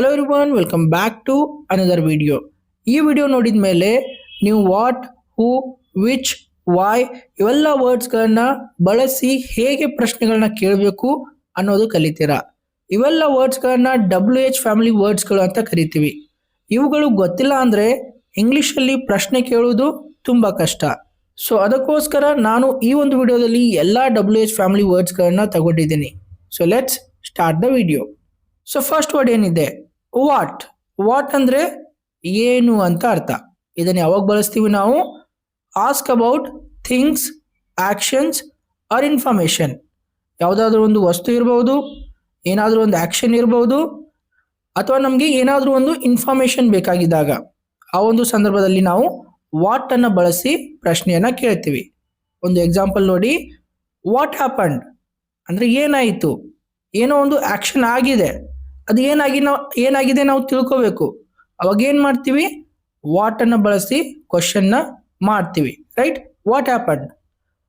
Hello everyone welcome back to another video ಈ video ನೋಡಿದ ಮೇಲೆ ನೀವು ವಾಟ್ ಹೂ ವಿಚ್ ವಾಯ್ ಇವೆಲ್ಲ ವರ್ಡ್ಸ್ಗಳನ್ನ ಬಳಸಿ ಹೇಗೆ ಪ್ರಶ್ನೆಗಳನ್ನ ಕೇಳಬೇಕು ಅನ್ನೋದು ಕಲಿತೀರಾ? ಇವೆಲ್ಲ ವರ್ಡ್ಸ್ಗಳನ್ನ ಡಬ್ಲ್ಯೂ ಎಚ್ ಫ್ಯಾಮಿಲಿ ವರ್ಡ್ಸ್ಗಳು ಅಂತ ಕರಿತೀವಿ. ಇವುಗಳು ಗೊತ್ತಿಲ್ಲ ಅಂದ್ರೆ ಇಂಗ್ಲಿಷಲ್ಲಿ ಪ್ರಶ್ನೆ ಕೇಳುವುದು ತುಂಬಾ ಕಷ್ಟ. ಸೊ ಅದಕ್ಕೋಸ್ಕರ ನಾನು ಈ ಒಂದು ವಿಡಿಯೋದಲ್ಲಿ ಎಲ್ಲ ಡಬ್ಲ್ಯೂ ಎಚ್ ಫ್ಯಾಮಿಲಿ ವರ್ಡ್ಸ್ಗಳನ್ನ ತಗೊಂಡಿದ್ದೀನಿ. So let's start the video so first word ಏನಿದೆ? ವಾಟ್ ವಾಟ್ ಅಂದ್ರೆ ಏನು ಅಂತ ಅರ್ಥ. ಇದನ್ನು ಯಾವಾಗ ಬಳಸ್ತೀವಿ ನಾವು? Ask about things actions or information ಯಾವುದಾದ್ರೂ ಒಂದು ವಸ್ತು ಇರಬಹುದು ಏನಾದರೂ ಒಂದು ಆಕ್ಷನ್ ಇರಬಹುದು ಅಥವಾ ನಮಗೆ ಏನಾದರೂ ಒಂದು ಇನ್ಫಾರ್ಮೇಷನ್ ಬೇಕಾಗಿದ್ದಾಗ, ಆ ಒಂದು ಸಂದರ್ಭದಲ್ಲಿ ನಾವು ವಾಟನ್ನು ಬಳಸಿ ಪ್ರಶ್ನೆಯನ್ನ ಕೇಳ್ತೀವಿ. ಒಂದು ಎಕ್ಸಾಂಪಲ್ ನೋಡಿ ವಾಟ್ ಹ್ಯಾಪಂಡ್ ಅಂದ್ರೆ ಏನಾಯಿತು? ಏನೋ ಒಂದು ಆಕ್ಷನ್ ಆಗಿದೆ. ಅದು ಏನಾಗಿ ನಾವು, ಏನಾಗಿದೆ ನಾವು ತಿಳ್ಕೋಬೇಕು. ಅವಾಗ ಏನ್ ಮಾಡ್ತೀವಿ? ವಾಟ್ ಅನ್ನ ಬಳಸಿ ಕ್ವಶನ್ನ ಮಾಡ್ತೀವಿ. Right what happened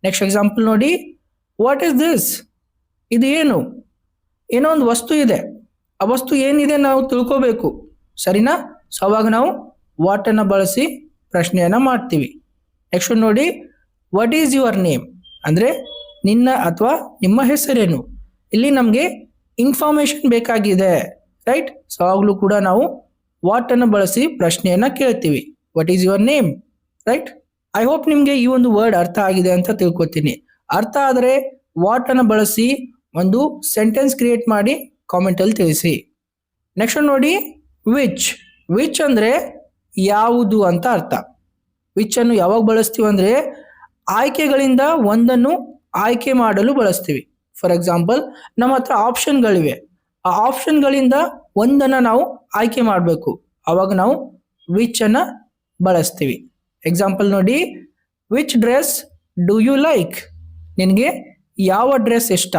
next example ನೋಡಿ. ವಾಟ್ ಇಸ್ ದಿಸ್ ಇದು ಏನು? ಏನೋ ಒಂದು ವಸ್ತು ಇದೆ. ಆ ವಸ್ತು ಏನಿದೆ ನಾವು ತಿಳ್ಕೋಬೇಕು. ಸರಿನಾ? ಸೊ ಅವಾಗ ನಾವು ವಾಟ್ ಅನ್ನ ಬಳಸಿ ಪ್ರಶ್ನೆಯನ್ನ ಮಾಡ್ತೀವಿ. ನೆಕ್ಸ್ಟ್ ನೋಡಿ. ವಾಟ್ ಈಸ್ ಯುವರ್ ನೇಮ್ ಅಂದ್ರೆ ನಿನ್ನ ಅಥವಾ ನಿಮ್ಮ ಹೆಸರೇನು? ಇಲ್ಲಿ ನಮಗೆ ಇನ್ಫಾರ್ಮೇಶನ್ ಬೇಕಾಗಿದೆ ರೈಟ್ ಸೊ ಅವಾಗಲೂ ಕೂಡ ನಾವು ವಾಟ್ ಅನ್ನು ಬಳಸಿ ಪ್ರಶ್ನೆಯನ್ನ ಕೇಳ್ತೀವಿ. What is your name right I hope ನಿಮಗೆ ಈ ಒಂದು ವರ್ಡ್ ಅರ್ಥ ಆಗಿದೆ ಅಂತ ತಿಳ್ಕೊತೀನಿ. ಅರ್ಥ ಆದರೆ ವಾಟ್ ಅನ್ನು ಬಳಸಿ ಒಂದು ಸೆಂಟೆನ್ಸ್ ಕ್ರಿಯೇಟ್ ಮಾಡಿ ಕಾಮೆಂಟ್ ಅಲ್ಲಿ ತಿಳಿಸಿ. ನೆಕ್ಸ್ಟ್ ನೋಡಿ ವಿಚ್ ವಿಚ್ ಅಂದ್ರೆ ಯಾವುದು ಅಂತ ಅರ್ಥ. ವಿಚ್ ಅನ್ನು ಯಾವಾಗ ಬಳಸ್ತೀವಿ ಅಂದ್ರೆ ಆಯ್ಕೆಗಳಿಂದ ಒಂದನ್ನು ಆಯ್ಕೆ ಮಾಡಲು ಬಳಸ್ತೀವಿ. ಫಾರ್ ಎಕ್ಸಾಂಪಲ್ ನಮ್ಮ ಹತ್ರ ಆಪ್ಷನ್ಗಳಿವೆ ಆ ಆಪ್ಷನ್ಗಳಿಂದ ಒಂದನ್ನ ನಾವು ಆಯ್ಕೆ ಮಾಡಬೇಕು. ಅವಾಗ ನಾವು ವಿಚ್ ಅನ್ನ ಬಳಸ್ತೀವಿ. ಎಕ್ಸಾಂಪಲ್ ನೋಡಿ which dress do you like ನಿನಗೆ ಯಾವ ಡ್ರೆಸ್ ಇಷ್ಟ?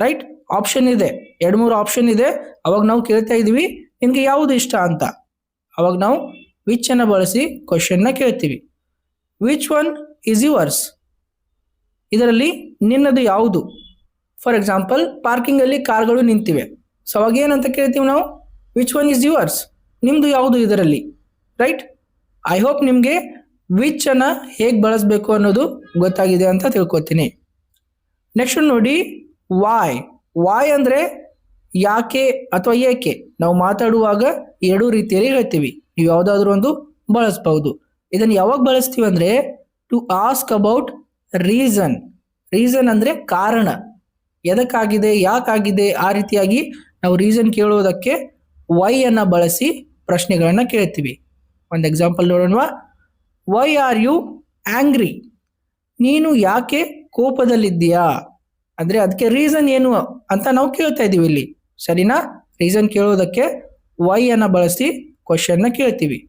ರೈಟ್ ಆಪ್ಷನ್ ಇದೆ. ಎರಡು ಮೂರು ಆಪ್ಷನ್ ಇದೆ. ಅವಾಗ ನಾವು ಕೇಳ್ತಾ ಇದೀವಿ ನಿನಗೆ ಯಾವುದು ಇಷ್ಟ ಅಂತ. ಅವಾಗ ನಾವು ವಿಚ್ ಅನ್ನ ಬಳಸಿ ಕ್ವಶನ್ನ ಕೇಳ್ತೀವಿ. ವಿಚ್ ಒನ್ ಇಸ್ ಯುವರ್ಸ್ ಇದರಲ್ಲಿ ನಿನ್ನದು ಯಾವುದು? ಫಾರ್ ಎಕ್ಸಾಂಪಲ್ ಪಾರ್ಕಿಂಗ್ ಅಲ್ಲಿ ಕಾರ್ಗಳು ನಿಂತಿವೆ. ಸೊ ಅವಾಗ ಏನಂತ ಕೇಳ್ತೀವಿ ನಾವು? ವಿಚ್ ಒನ್ ಇಸ್ ಯುವರ್ಸ್ ನಿಮ್ದು ಯಾವುದು ಇದರಲ್ಲಿ? ರೈಟ್ ಐ ಹೋಪ್ ನಿಮಗೆ ವಿಚ್ ಅನ್ನ ಹೇಗೆ ಬಳಸಬೇಕು ಅನ್ನೋದು ಗೊತ್ತಾಗಿದೆ ಅಂತ ತಿಳ್ಕೊತೀನಿ. ನೆಕ್ಸ್ಟ್ ನೋಡಿ ವಾಯ್ ವಾಯ್ ಅಂದ್ರೆ ಯಾಕೆ ಅಥವಾ ಏಕೆ? ನಾವು ಮಾತಾಡುವಾಗ ಎರಡು ರೀತಿಯಲ್ಲಿ ಹೇಳ್ತೀವಿ. ನೀವು ಯಾವುದಾದ್ರೂ ಒಂದು ಬಳಸಬಹುದು. ಇದನ್ನು ಯಾವಾಗ ಬಳಸ್ತೀವಿ ಅಂದ್ರೆ to ask about reason reason ಅಂದ್ರೆ ಕಾರಣ. ಎದಕ್ಕಾಗಿದೆ, ಯಾಕಾಗಿದೆ ಆ ರೀತಿಯಾಗಿ ನಾವು ರೀಸನ್ ಕೇಳೋದಕ್ಕೆ ವೈ ಅನ್ನ ಬಳಸಿ ಪ್ರಶ್ನೆಗಳನ್ನು ಕೇಳ್ತೀವಿ. ಒಂದು ಎಕ್ಸಾಂಪಲ್ ನೋಡೋಣ ವೈ ಆರ್ ಯು ಆಂಗ್ರಿ ನೀನು ಯಾಕೆ ಕೋಪದಲ್ಲಿದ್ದೀಯಾ? ಅಂದ್ರೆ ಅದಕ್ಕೆ ರೀಸನ್ ಏನು ಅಂತ ನಾವು ಕೇಳ್ತಾ ಇದ್ದೀವಿ ಇಲ್ಲಿ. ಸರಿನಾ? ರೀಸನ್ ಕೇಳೋದಕ್ಕೆ ವೈ ಅನ್ನ ಬಳಸಿ ಕ್ವಶನ್ನ ಕೇಳ್ತೀವಿ.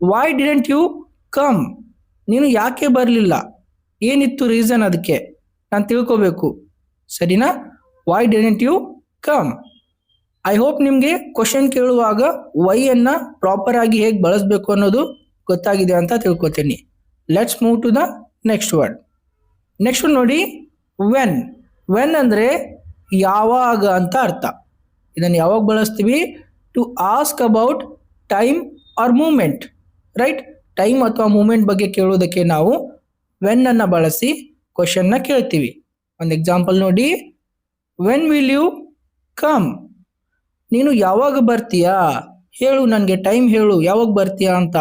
ವೈ ಡಿಡೆಂಟ್ ಯು ಕಮ್ ನೀನು ಯಾಕೆ ಬರಲಿಲ್ಲ? ಏನಿತ್ತು ರೀಸನ್ ಅದಕ್ಕೆ? ನಾನು ತಿಳ್ಕೋಬೇಕು. ಸರಿನಾ? Why didn't you come I hope ನಿಮಗೆ ಕ್ವಶನ್ ಕೇಳುವಾಗ ವೈ ಅನ್ನ ಪ್ರಾಪರ್ ಆಗಿ ಹೇಗೆ ಬಳಸಬೇಕು ಅನ್ನೋದು ಗೊತ್ತಾಗಿದೆ ಅಂತ ತಿಳ್ಕೊತೀನಿ. Let's move to the next word next ನೋಡಿ ವೆನ್ ವೆನ್ ಅಂದ್ರೆ ಯಾವಾಗ ಅಂತ ಅರ್ಥ. ಇದನ್ನು ಯಾವಾಗ ಬಳಸ್ತೀವಿ? To ask about time or moment right time ಅಥವಾ ಮೂಮೆಂಟ್ ಬಗ್ಗೆ ಕೇಳೋದಕ್ಕೆ ನಾವು ವೆನ್ನನ್ನು ಬಳಸಿ ಕ್ವಶನ್ನ ಕೇಳ್ತೀವಿ. ಒಂದು ಎಕ್ಸಾಂಪಲ್ ನೋಡಿ. ವೆನ್ ವಿಲ್ ಯು ಕಮ್ ನೀನು ಯಾವಾಗ ಬರ್ತೀಯಾ? ಹೇಳು, ನನಗೆ ಟೈಮ್ ಹೇಳು, ಯಾವಾಗ ಬರ್ತೀಯಾ ಅಂತ.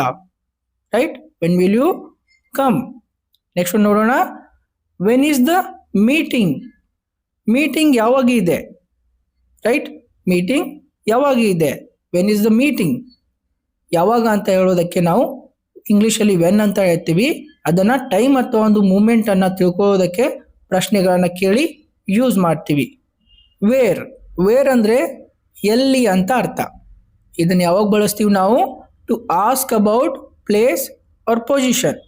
Right when will you come next ನೋಡೋಣ. When is the meeting meeting ಯಾವಾಗ ಇದೆ? ರೈಟ್ ಮೀಟಿಂಗ್ ಯಾವಾಗ ಇದೆ? ವೆನ್ ಈಸ್ ದ ಮೀಟಿಂಗ್ ಯಾವಾಗ ಅಂತ ಹೇಳೋದಕ್ಕೆ ನಾವು ಇಂಗ್ಲೀಷಲ್ಲಿ ವೆನ್ ಅಂತ ಹೇಳ್ತೀವಿ. ಅದನ್ನ ಟೈಮ್ ಅಥವಾ ಒಂದು ಮೂಮೆಂಟ್ ಅನ್ನ ತಿಳ್ಕೊಳ್ಳೋದಕ್ಕೆ ಪ್ರಶ್ನೆಗಳನ್ನ ಕೇಳಿ ಯೂಸ್ ಮಾಡ್ತೀವಿ. ವೇರ್ ವೇರ್ ಅಂದ್ರೆ ಎಲ್ಲಿ ಅಂತ ಅರ್ಥ. ಇದನ್ನು ಯಾವಾಗ ಬಳಸ್ತೀವಿ ನಾವು? To ask about place or position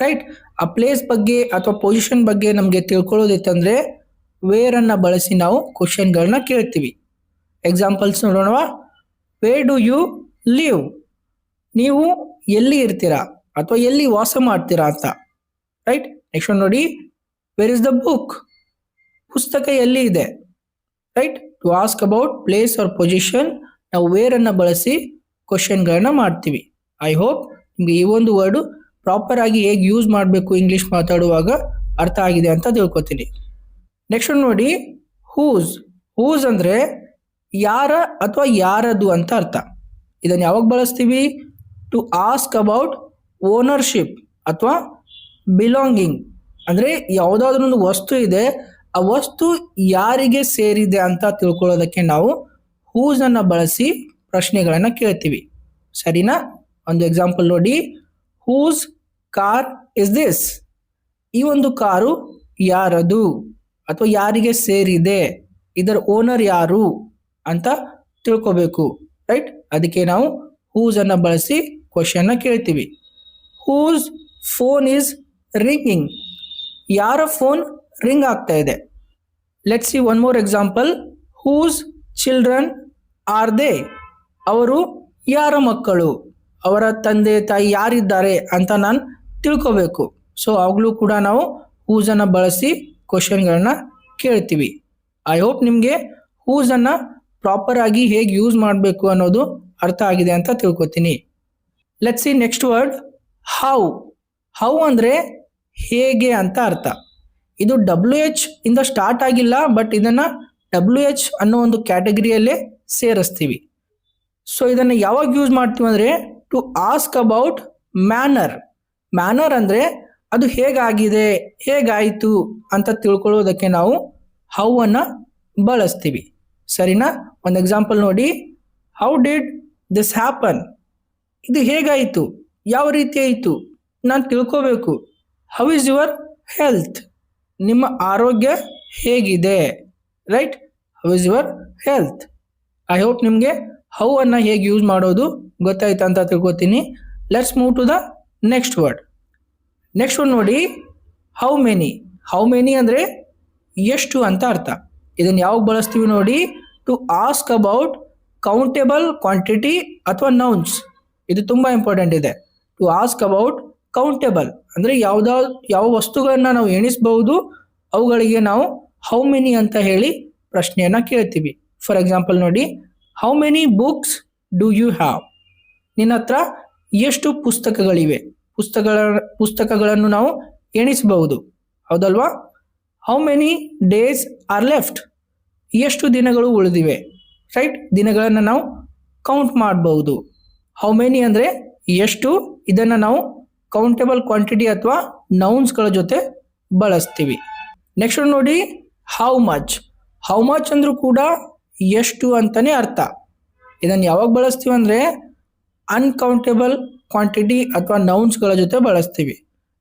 right ಆ ಪ್ಲೇಸ್ ಬಗ್ಗೆ ಅಥವಾ ಪೊಸಿಷನ್ ಬಗ್ಗೆ ನಮಗೆ ತಿಳ್ಕೊಳ್ಳೋದಿತ್ತಂದ್ರೆ ವೇರನ್ನು ಬಳಸಿ ನಾವು ಕ್ವಶನ್ಗಳನ್ನ ಕೇಳ್ತೀವಿ. ಎಕ್ಸಾಂಪಲ್ಸ್ ನೋಡೋಣ ವೇರ್ ಡು ಯು ಲಿವ್ ನೀವು ಎಲ್ಲಿ ಇರ್ತೀರಾ? ಅಥವಾ ಎಲ್ಲಿ ವಾಸ ಮಾಡ್ತೀರಾ ಅಂತ. ರೈಟ್ ನೆಕ್ಸ್ಟ್ ನೋಡಿ. ವೇರ್ ಇಸ್ ದ ಬುಕ್ ಪುಸ್ತಕ ಎಲ್ಲಿ ಇದೆ? Right to ask about place or position ನಾವು ವೇರನ್ನು ಬಳಸಿ ಕ್ವಶನ್ಗಳನ್ನ ಮಾಡ್ತೀವಿ. ಐ ಹೋಪ್ ನಿಮ್ಗೆ ಈ ಒಂದು ವರ್ಡು ಪ್ರಾಪರ್ ಆಗಿ ಹೇಗೆ ಯೂಸ್ ಮಾಡಬೇಕು ಇಂಗ್ಲೀಷ್ ಮಾತಾಡುವಾಗ ಅರ್ಥ ಆಗಿದೆ ಅಂತ ತಿಳ್ಕೊತೀನಿ. ನೆಕ್ಸ್ಟ್ ನೋಡಿ ಹೂಸ್ ಹೂಸ್ ಅಂದರೆ ಯಾರ ಅಥವಾ ಯಾರದು ಅಂತ ಅರ್ಥ. ಇದನ್ನು ಯಾವಾಗ ಬಳಸ್ತೀವಿ? ಟು ಆಸ್ಕ್ ಅಬೌಟ್ ಓನರ್ಶಿಪ್ ಅಥವಾ ಬಿಲಾಂಗಿಂಗ್ ಅಂದ್ರೆ ಯಾವುದಾದ್ರೂ ಒಂದು ವಸ್ತು ಇದೆ, ಆ ವಸ್ತು ಯಾರಿಗೆ ಸೇರಿದೆ ಅಂತ ತಿಳ್ಕೊಳ್ಳೋದಕ್ಕೆ ನಾವು ಹೂಸ್ ಅನ್ನ ಬಳಸಿ ಪ್ರಶ್ನೆಗಳನ್ನ ಕೇಳ್ತೀವಿ. ಸರಿನಾ? ಒಂದು ಎಕ್ಸಾಂಪಲ್ ನೋಡಿ. ಹೂಸ್ ಕಾರ್ ಇಸ್ ದಿಸ್ ಈ ಒಂದು ಕಾರು ಯಾರದು? ಅಥವಾ ಯಾರಿಗೆ ಸೇರಿದೆ? ಇದರ ಓನರ್ ಯಾರು? ಅಂತ ತಿಳ್ಕೊಬೇಕು ರೈಟ್ ಅದಕ್ಕೆ ನಾವು ಹೂಸ್ ಅನ್ನ ಬಳಸಿ ಕ್ವಶನ್ನ ಕೇಳ್ತೀವಿ. ಹೂಸ್ ಫೋನ್ ಈಸ್ ರಿಂಗಿಂಗ್ ಯಾರ ಫೋನ್ ರಿಂಗ್ ಆಗ್ತಾ ಇದೆ? Let see one more example whose children are they ಅವರು ಯಾರ ಮಕ್ಕಳು? ಅವರ ತಂದೆ ತಾಯಿ ಯಾರಿದ್ದಾರೆ ಅಂತ ನಾನು ತಿಳ್ಕೋಬೇಕು. ಸೊ ಅವಾಗಲೂ ಕೂಡ ನಾವು ಹೂಸನ್ನು ಬಳಸಿ ಕ್ವಶನ್ಗಳನ್ನ ಕೇಳ್ತೀವಿ. ಐ ಹೋಪ್ ನಿಮಗೆ ಹೂಸನ್ನು ಪ್ರಾಪರ್ ಆಗಿ ಹೇಗೆ ಯೂಸ್ ಮಾಡಬೇಕು ಅನ್ನೋದು ಅರ್ಥ ಆಗಿದೆ ಅಂತ ತಿಳ್ಕೊತೀನಿ. Let see next word how how ಅಂದರೆ ಹೇಗೆ ಅಂತ ಅರ್ಥ. ಇದು ಡಬ್ಲ್ಯೂ ಎಚ್ ಇಂದ ಸ್ಟಾರ್ಟ್ ಆಗಿಲ್ಲ ಬಟ್ ಇದನ್ನ ಡಬ್ಲ್ಯೂ ಎಚ್ ಅನ್ನೋ ಒಂದು ಕ್ಯಾಟಗರಿಯಲ್ಲೇ ಸೇರಿಸ್ತೀವಿ. ಸೊ ಇದನ್ನು ಯಾವಾಗ ಯೂಸ್ ಮಾಡ್ತೀವಿ ಅಂದರೆ to ask about manner manner ಅಂದರೆ, ಅದು ಹೇಗಾಗಿದೆ, ಹೇಗಾಯಿತು ಅಂತ ತಿಳ್ಕೊಳ್ಳೋದಕ್ಕೆ ನಾವು ಹೌ ಅನ್ನ ಬಳಸ್ತೀವಿ. ಸರಿನಾ? ಒಂದು ಎಕ್ಸಾಂಪಲ್ ನೋಡಿ. ಹೌ ಡಿಡ್ ದಿಸ್ ಹ್ಯಾಪನ್ ಇದು ಹೇಗಾಯಿತು? ಯಾವ ರೀತಿ ಆಯಿತು? ನಾನು ತಿಳ್ಕೋಬೇಕು. ಹೌ ಇಸ್ ಯುವರ್ ಹೆಲ್ತ್ ನಿಮ್ಮ ಆರೋಗ್ಯ ಹೇಗಿದೆ? Right how is your health I hope ನಿಮಗೆ ಹೌ ಅನ್ನು ಹೇಗೆ ಯೂಸ್ ಮಾಡೋದು ಗೊತ್ತಾಯ್ತು ಅಂತ ತಿಳ್ಕೊತೀನಿ. Let's move to the next word next word ನೋಡಿ ಹೌ ಮೆನಿ ಹೌ ಮೆನಿ ಅಂದರೆ ಎಷ್ಟು ಅಂತ ಅರ್ಥ. ಇದನ್ನು ಯಾವಾಗ ಬಳಸ್ತೀವಿ ನೋಡಿ to ask about countable quantity ಅಥವಾ ನೌನ್ಸ್ ಇದು ತುಂಬ ಇಂಪಾರ್ಟೆಂಟ್ ಇದೆ. ಟು ಆಸ್ಕ್ ಅಬೌಟ್ ಕೌಂಟೇಬಲ್ ಅಂದರೆ ಯಾವುದಾ ಯಾವ ವಸ್ತುಗಳನ್ನ ನಾವು ಎಣಿಸಬಹುದು, ಅವುಗಳಿಗೆ ನಾವು ಹೌ ಮೆನಿ ಅಂತ ಹೇಳಿ ಪ್ರಶ್ನೆಯನ್ನ ಕೇಳ್ತೀವಿ. ಫಾರ್ ಎಕ್ಸಾಂಪಲ್ ನೋಡಿ how many books do you have ನಿನ್ನ ಹತ್ರ ಎಷ್ಟು ಪುಸ್ತಕಗಳಿವೆ? ಪುಸ್ತಕಗಳ ಪುಸ್ತಕಗಳನ್ನು ನಾವು ಎಣಿಸಬಹುದು. ಹೌದಲ್ವಾ? How many days are left ಎಷ್ಟು ದಿನಗಳು ಉಳಿದಿವೆ? ರೈಟ್ ದಿನಗಳನ್ನು ನಾವು ಕೌಂಟ್ ಮಾಡಬಹುದು. ಹೌ ಮೆನಿ ಅಂದರೆ ಎಷ್ಟು? ಇದನ್ನು ನಾವು ಕೌಂಟೇಬಲ್ ಕ್ವಾಂಟಿಟಿ ಅಥವಾ ನೌನ್ಸ್ಗಳ ಜೊತೆ ಬಳಸ್ತೀವಿ. ನೆಕ್ಸ್ಟ್ ನೋಡಿ ಹೌ ಮಚ್ ಹೌ ಮಚ್ ಅಂದರೂ ಕೂಡ ಎಷ್ಟು ಅಂತಾನೆ ಅರ್ಥ. ಇದನ್ನು ಯಾವಾಗ ಬಳಸ್ತೀವಿ ಅಂದರೆ ಅನ್ಕೌಂಟೇಬಲ್ ಕ್ವಾಂಟಿಟಿ ಅಥವಾ ನೌನ್ಸ್ಗಳ ಜೊತೆ ಬಳಸ್ತೀವಿ.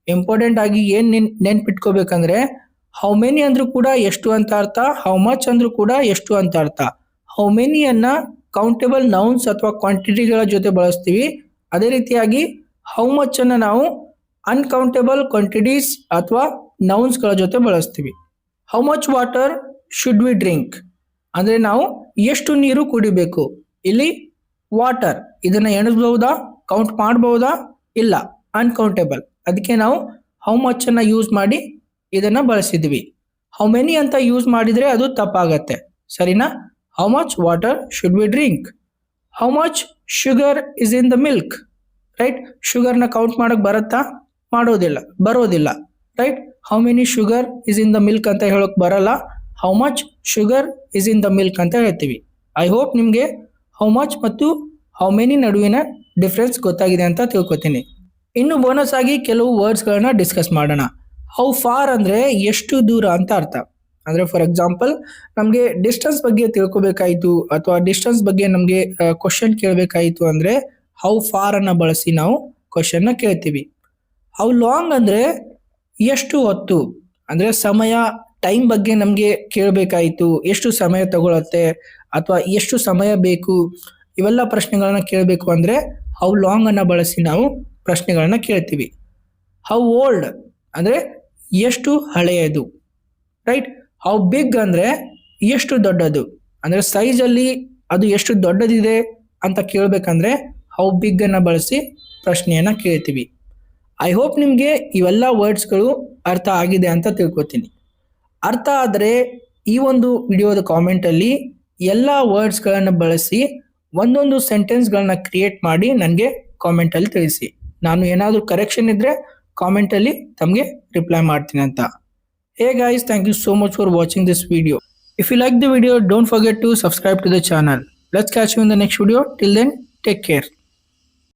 ಇಂಪಾರ್ಟೆಂಟ್ ಆಗಿ ಏನು ನೆನ್, ನೆನ್ಪಿಟ್ಕೋಬೇಕಂದ್ರೆ ಹೌ ಮೆನಿ ಅಂದ್ರೂ ಕೂಡ ಎಷ್ಟು ಅಂತ ಅರ್ಥ ಹೌ ಮಚ್ ಅಂದರೂ ಕೂಡ ಎಷ್ಟು ಅಂತ ಅರ್ಥ. ಹೌ ಮೆನಿಯನ್ನು ಕೌಂಟೇಬಲ್ ನೌನ್ಸ್ ಅಥವಾ ಕ್ವಾಂಟಿಟಿಗಳ ಜೊತೆ ಬಳಸ್ತೀವಿ. ಅದೇ ರೀತಿಯಾಗಿ ಹೌ ಮಚ್ ಅನ್ನ ನಾವು ಅನ್ಕೌಂಟೇಬಲ್ ಕ್ವಾಂಟಿಟೀಸ್ ಅಥವಾ ನೌನ್ಸ್ಗಳ ಜೊತೆ ಬಳಸ್ತೀವಿ. How much water should we drink ಅಂದರೆ ನಾವು ಎಷ್ಟು ನೀರು ಕುಡಿಬೇಕು? ಇಲ್ಲಿ ವಾಟರ್ ಇದನ್ನ ಎಣಿಸ್ಬಹುದಾ? ಕೌಂಟ್ ಮಾಡಬಹುದಾ? ಇಲ್ಲ. ಅನ್ಕೌಂಟೇಬಲ್ ಅದಕ್ಕೆ ನಾವು ಹೌ ಮಚ್ ಅನ್ನ ಯೂಸ್ ಮಾಡಿ ಇದನ್ನ ಬಳಸಿದ್ವಿ. ಹೌ ಮೆನಿ ಅಂತ ಯೂಸ್ ಮಾಡಿದ್ರೆ ಅದು ತಪ್ಪಾಗತ್ತೆ. ಸರಿನಾ? How much water should we drink how much sugar is in the milk right ಶುಗರ್ನ count ಮಾಡಕ್ ಬರುತ್ತಾ? ಮಾಡೋದಿಲ್ಲ, ಬರೋದಿಲ್ಲ right how many sugar is in the milk ಅಂತ ಹೇಳೋಕೆ ಬರಲ್ಲ. How much sugar is in the milk ಅಂತ ಹೇಳ್ತೀವಿ. ಐ ಹೋಪ್ ನಿಮಗೆ ಹೌ ಮಚ್ ಮತ್ತು ಹೌ ಮೆನಿ ನಡುವಿನ ಡಿಫ್ರೆನ್ಸ್ ಗೊತ್ತಾಗಿದೆ ಅಂತ ತಿಳ್ಕೊತೀನಿ. ಇನ್ನು ಬೋನಸ್ ಆಗಿ ಕೆಲವು ವರ್ಡ್ಸ್ಗಳನ್ನ ಡಿಸ್ಕಸ್ ಮಾಡೋಣ. ಹೌ ಫಾರ್ ಅಂದರೆ ಎಷ್ಟು ದೂರ ಅಂತ ಅರ್ಥ. ಅಂದರೆ ಫಾರ್ ಎಕ್ಸಾಂಪಲ್ ನಮಗೆ ಡಿಸ್ಟೆನ್ಸ್ ಬಗ್ಗೆ ತಿಳ್ಕೊಬೇಕಾಯಿತು ಅಥವಾ ಡಿಸ್ಟೆನ್ಸ್ ಬಗ್ಗೆ ನಮಗೆ ಕ್ವಶನ್ ಕೇಳಬೇಕಾಯಿತು ಅಂದರೆ ಹೌ ಫಾರ್ ಅನ್ನ ಬಳಸಿ ನಾವು ಕ್ವಶನ್ನ ಕೇಳ್ತೀವಿ. ಹೌ ಲಾಂಗ್ ಅಂದರೆ ಎಷ್ಟು ಹೊತ್ತು? ಅಂದರೆ ಸಮಯ ಟೈಮ್ ಬಗ್ಗೆ ನಮಗೆ ಕೇಳಬೇಕಾಯಿತು. ಎಷ್ಟು ಸಮಯ ತಗೊಳತ್ತೆ? ಅಥವಾ ಎಷ್ಟು ಸಮಯ ಬೇಕು? ಇವೆಲ್ಲ ಪ್ರಶ್ನೆಗಳನ್ನ ಕೇಳಬೇಕು ಅಂದರೆ ಹೌ ಲಾಂಗ್ ಅನ್ನ ಬಳಸಿ ನಾವು ಪ್ರಶ್ನೆಗಳನ್ನ ಕೇಳ್ತೀವಿ. ಹೌ ಓಲ್ಡ್ ಅಂದರೆ ಎಷ್ಟು ಹಳೆಯದು? ರೈಟ್ ಹೌ ಬಿಗ್ ಅಂದರೆ ಎಷ್ಟು ದೊಡ್ಡದು? ಅಂದರೆ ಸೈಜಲ್ಲಿ ಅದು ಎಷ್ಟು ದೊಡ್ಡದಿದೆ ಅಂತ ಕೇಳಬೇಕಂದ್ರೆ ಹೌ ಬಿಗ್ ಅನ್ನ ಬಳಸಿ ಪ್ರಶ್ನೆಯನ್ನ ಕೇಳ್ತೀವಿ. ಐ ಹೋಪ್ ನಿಮಗೆ ಇವೆಲ್ಲ ವರ್ಡ್ಸ್ಗಳು ಅರ್ಥ ಆಗಿದೆ ಅಂತ ತಿಳ್ಕೊತೀನಿ. ಅರ್ಥ ಆದರೆ ಈ ಒಂದು ವಿಡಿಯೋದ ಕಾಮೆಂಟಲ್ಲಿ ಎಲ್ಲ ವರ್ಡ್ಸ್ಗಳನ್ನು ಬಳಸಿ ಒಂದೊಂದು ಸೆಂಟೆನ್ಸ್ಗಳನ್ನ ಕ್ರಿಯೇಟ್ ಮಾಡಿ ನನಗೆ ಕಾಮೆಂಟಲ್ಲಿ ತಿಳಿಸಿ. ನಾನು ಏನಾದರೂ ಕರೆಕ್ಷನ್ ಇದ್ದರೆ ಕಾಮೆಂಟಲ್ಲಿ ತಮಗೆ ರಿಪ್ಲೈ ಮಾಡ್ತೀನಿ ಅಂತ. Hey guys thank you so much for watching this video if you like the video don't forget to subscribe to the channel let's catch you in the next video till then take care